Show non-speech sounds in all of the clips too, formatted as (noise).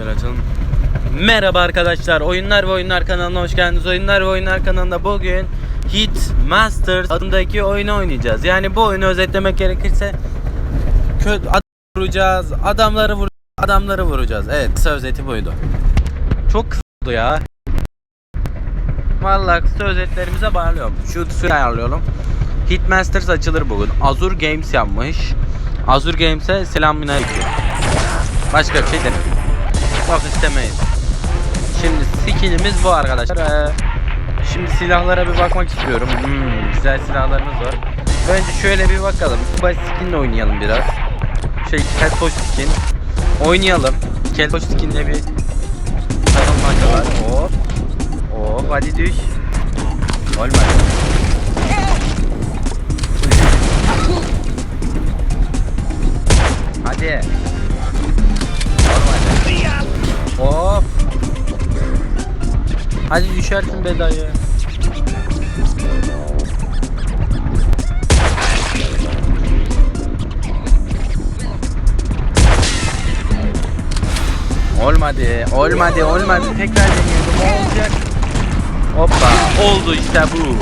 Şöyle açalım. Merhaba arkadaşlar. Oyunlar ve Oyunlar kanalına hoş geldiniz. Oyunlar ve Oyunlar kanalında bugün Hit Masters adındaki oyunu oynayacağız. Yani bu oyunu özetlemek gerekirse kötü adam vuracağız, adamları vur adamları vuracağız. Evet, kısa özeti buydu. Çok kısa oldu ya. Vallahi kısa özetlerimize bağlıyorum. Şu suyu ayarlıyorum. Hitmasters açılır bugün. Azure Games yapmış. Azure Games'e selamünaleyküm. Başka bir şey demiyorum. Yok istemeyiz. Şimdi skinimiz bu arkadaşlar. Ee, şimdi silahlara bir bakmak istiyorum. Hmm, güzel silahlarımız var. Önce şöyle bir bakalım. Baş skinle oynayalım biraz. Şey Keltoş skin. Oynayalım. Keltoş skinle bir takılmaca var. Hop. Hop hadi düş. Olmadı. Hadi. Hop. Hadi düşersin be dayı. Olmadı, olmadı, olmadı. Tekrar deniyordum. Olacak. Hoppa, oldu işte bu.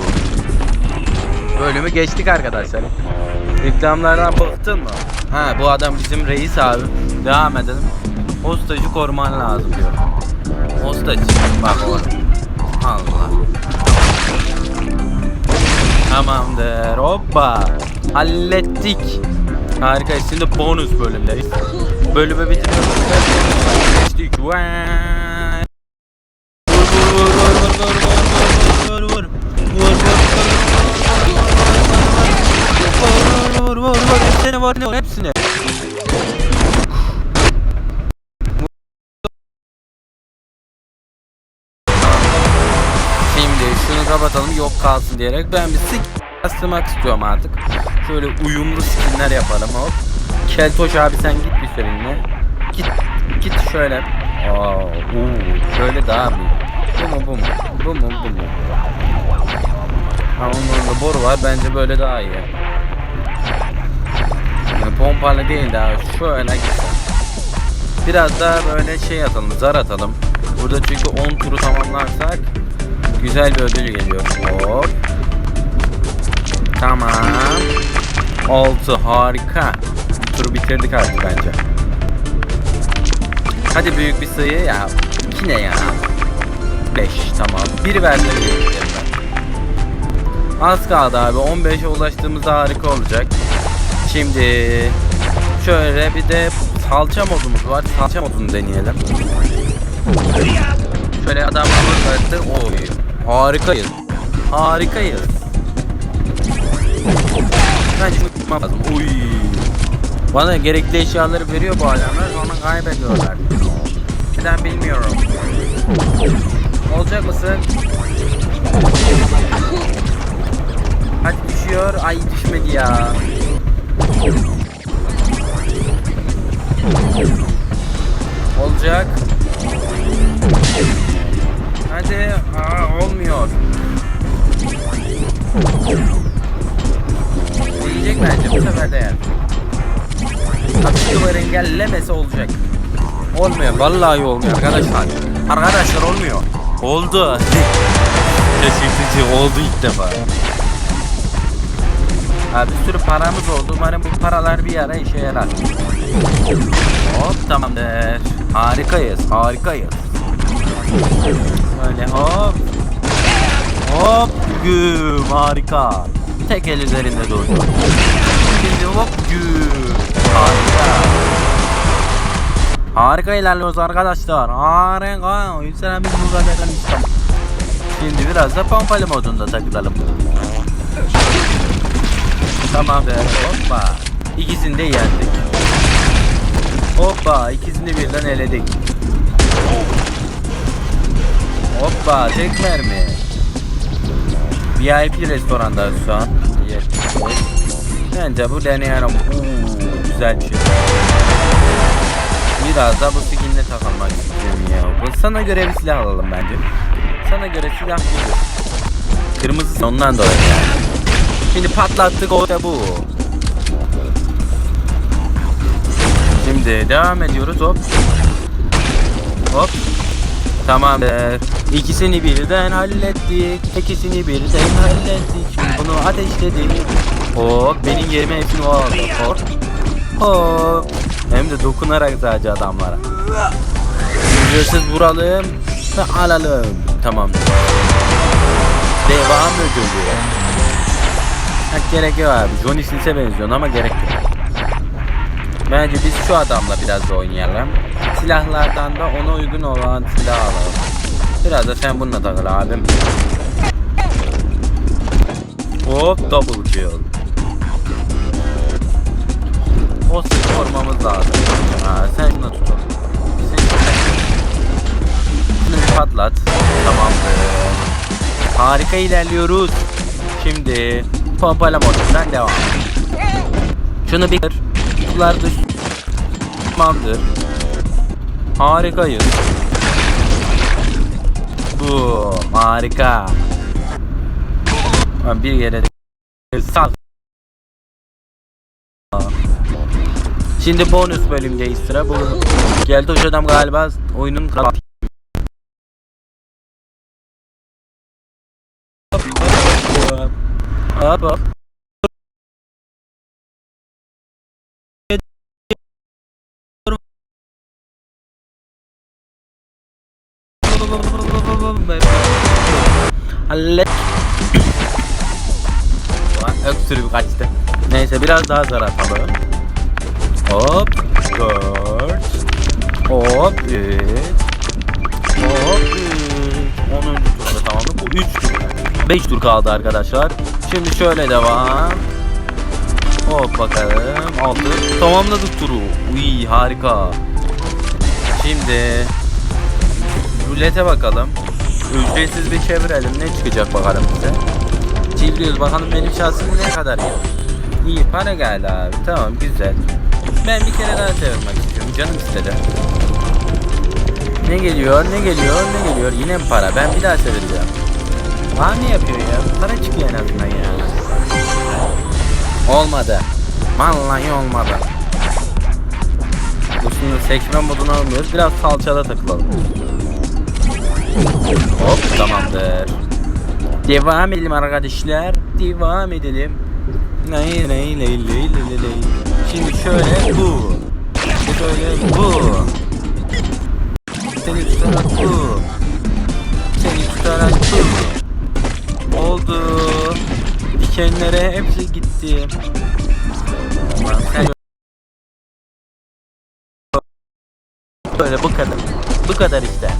Bölümü geçtik arkadaşlar. Reklamlardan bıktın mı? Ha bu adam bizim reis abi. Devam edelim. Hostacı koruman lazım diyor. Hostacı. Bak oğlum. Allah. Tamamdır. Hoppa. Hallettik. Harika. Şimdi bonus bölümdeyiz. Bölümü bitiriyoruz. Geçtik. Vur vur vur vur hepsini kapatalım yok kalsın diyerek ben bir sik bastırmak istiyorum artık. Şöyle uyumlu skinler yapalım hop. Keltoş abi sen git bir seninle. Git git şöyle. Aa, uu, şöyle daha mı? Bu mu bu mu? Bu mu bu mu? Ha onun da boru var bence böyle daha iyi. Yani pompalı değil daha şöyle gitsin. Biraz daha böyle şey atalım zar atalım. Burada çünkü 10 turu tamamlarsak güzel bir ödül geliyor. Hop. Tamam. 6 harika. Turu bitirdik artık bence. Hadi büyük bir sayı ya. 2 ne ya? 5 tamam. Bir verdim Az kaldı abi. 15'e ulaştığımızda harika olacak. Şimdi şöyle bir de salça modumuz var. Salça modunu deneyelim. Şöyle adamlar vardı. Oy. Harikayız. Harikayız. Bence şunu tutmam lazım. Uy. Bana gerekli eşyaları veriyor bu adamlar sonra kaybediyorlar. Neden bilmiyorum. Olacak mısın? Hadi düşüyor. Ay düşmedi ya. Olacak. Engellemese olacak. Olmuyor. Vallahi olmuyor arkadaşlar. Arkadaşlar olmuyor. Oldu. (laughs) Kesinlikle oldu ilk defa. Ha, bir sürü paramız oldu. Umarım bu paralar bir ara işe yarar. Hop tamamdır. Harikayız. Harikayız. Böyle hop. Hop güm harika. Tek el üzerinde durdu. Şimdi hop güm. Harika. Harika ilerliyoruz arkadaşlar. Harika. O yüzden biz bu kadar istem. Şimdi biraz da pompalı modunda takılalım. Tamamdır. Hoppa. İkisini de yendik. Hoppa. ikisini de birden eledik. Hoppa. Tek mermi. VIP restoranda şu an. Bence bu deneyelim. Güzel bir şey. Biraz da bu skinle takılmak istiyorum ya. Sana göre bir silah alalım bence. Sana göre silah budur. Kırmızı ondan dolayı yani. Şimdi patlattık o da bu. Şimdi devam ediyoruz hop. Hop. Tamamdır. İkisini birden hallettik. İkisini birden hallettik. Bunu ateşledik. Hop benim yerime hepsini o aldı. Hop. Hop. Hem de dokunarak sadece adamlara. Ücretsiz vuralım ve alalım. Tamamdır. Devam ödülü. Ha, gerek yok abi. Johnny Sins'e benziyorsun ama gerek yok. Bence biz şu adamla biraz da oynayalım. Silahlardan da ona uygun olan silah alalım. Biraz da sen bununla takıl abim. Hop double kill. Harika ilerliyoruz. Şimdi pompala modundan devam. Şunu bir kır. Sular düş. Tamamdır. Harikayız. Bu harika. Bir yere sal. Şimdi bonus bölümdeyiz sıra bu. Geldi hoş adam galiba oyunun kral. Hop hop. Hallet. Ulan Öksürüğü kaçtı. Neyse biraz daha zar atalım. Hop. Dört. Hop. Üç. Hop. Onuncu turda tamamdır. Bu üç tur. Beş tur kaldı arkadaşlar. Şimdi şöyle devam. Hop bakalım. Altı. Tamamladık turu. Uy harika. Şimdi rulete bakalım. Ücretsiz bir çevirelim. Ne çıkacak bakalım bize. Çeviriyoruz bakalım benim şansım ne kadar iyi. İyi para geldi abi. Tamam güzel. Ben bir kere daha çevirmek istiyorum. Canım istedi. Ne geliyor? Ne geliyor? Ne geliyor? Yine mi para? Ben bir daha çevireceğim. Var ne yapıyor ya? Para çıkıyor en azından ya. Olmadı. Vallahi olmadı. Bu şimdi seçme modunu almıyoruz. Biraz salçada takılalım. Hop tamamdır. Devam edelim arkadaşlar. Devam edelim. Lay lay lay lay lay. Şimdi şöyle bu. Şöyle bu. Seni tutarak bu. Dikenlere hepsi gitti. Böyle bu kadar. Bu kadar işte.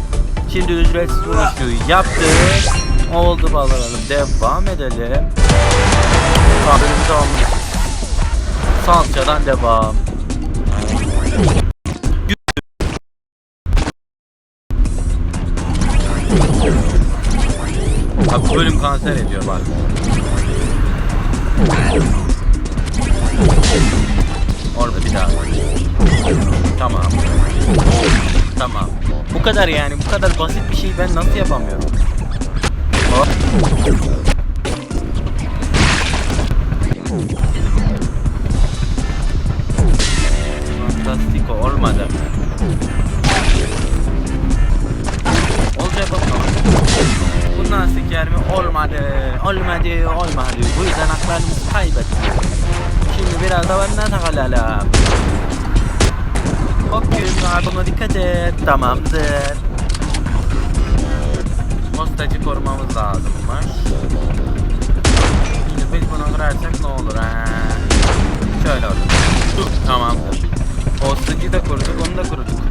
Şimdi ücretsiz vuruşu yaptık. Oldu bakalım. Devam edelim. Haberimizi almışız. Salçadan devam. Abi bölüm kanser ediyor bak. Orada bir daha. Tamam. Tamam. Bu kadar yani. Bu kadar basit bir şeyi ben nasıl yapamıyorum? Hop. Fantastiko olmadı. Bundan siker mi? Olmadı. Olmadı. Olmadı. Bu yüzden haklarımızı kaybettik. Şimdi biraz da benden takalım. Hop gün ardına dikkat et. Tamamdır. Postacı korumamız lazımmış. Şimdi biz bunu kırarsak ne olur ha? Şöyle olur. Tamamdır. Postacıyı da koruduk, onu da koruduk.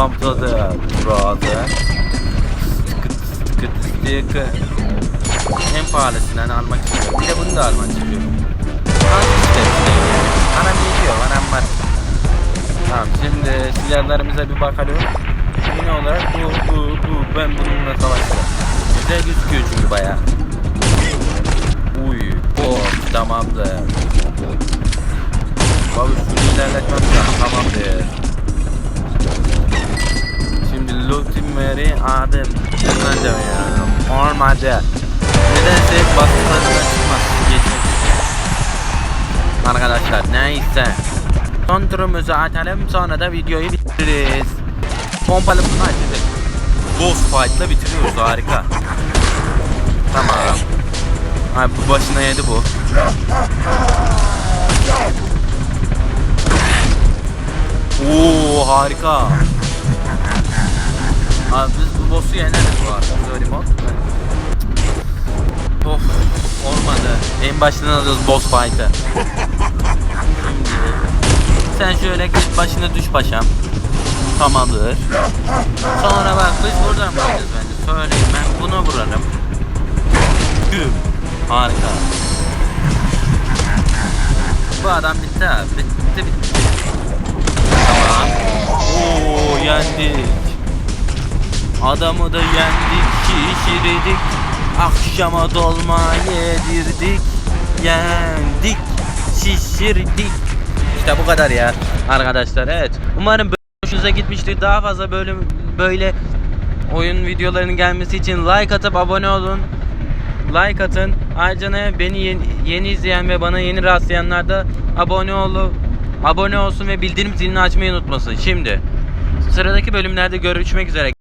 Gün bumptadı. Burada. Tıkıt tıkıt tıkıt. En pahalısından almak istiyorum. Bir de bunu da almak istiyorum. Hangi istersin? Anam yetiyor, anam var. Tamam şimdi silahlarımıza bir bakalım. Yine olarak bu, bu, bu. Ben bununla savaşacağım. Güzel gözüküyor çünkü baya. Uy, oh, tamamdır. Baba şunu ilerletmem lazım, tamamdır. Şimdi Lutimeri Adem. Anlayacağım ya. Olmadı. Nedense bastıklarından çıkmaz. Geçmek. Arkadaşlar neyse. Son turumuzu atalım sonra da videoyu bitiririz. Pompalı hadi. Boss fight'la bitiriyoruz harika. Tamam. Abi bu başına yedi bu. Oo harika. Abi biz bu boss'u yeneriz bu arada. Söyleyeyim o. Of olmadı. En baştan alıyoruz boss fight'ı. Sen şöyle git başına düş paşam. Tamamdır. Sonra bak biz buradan vuracağız bence. Söyleyeyim ben buna vurarım. Güm. Harika. Bu adam bitti abi. Bitti bitti. Tamam. Oo yendik. Adamı da yendik, şişirdik. Akşama dolma yedirdik. Yendik, şişirdik. İşte bu kadar ya arkadaşlar. Evet. Umarım hoşunuza gitmiştir. Daha fazla bölüm böyle oyun videolarının gelmesi için like atıp abone olun. Like atın. Ayrıca ne beni yeni, yeni izleyen ve bana yeni rastlayanlar da abone olup abone olsun ve bildirim zilini açmayı unutmasın. Şimdi sıradaki bölümlerde görüşmek üzere.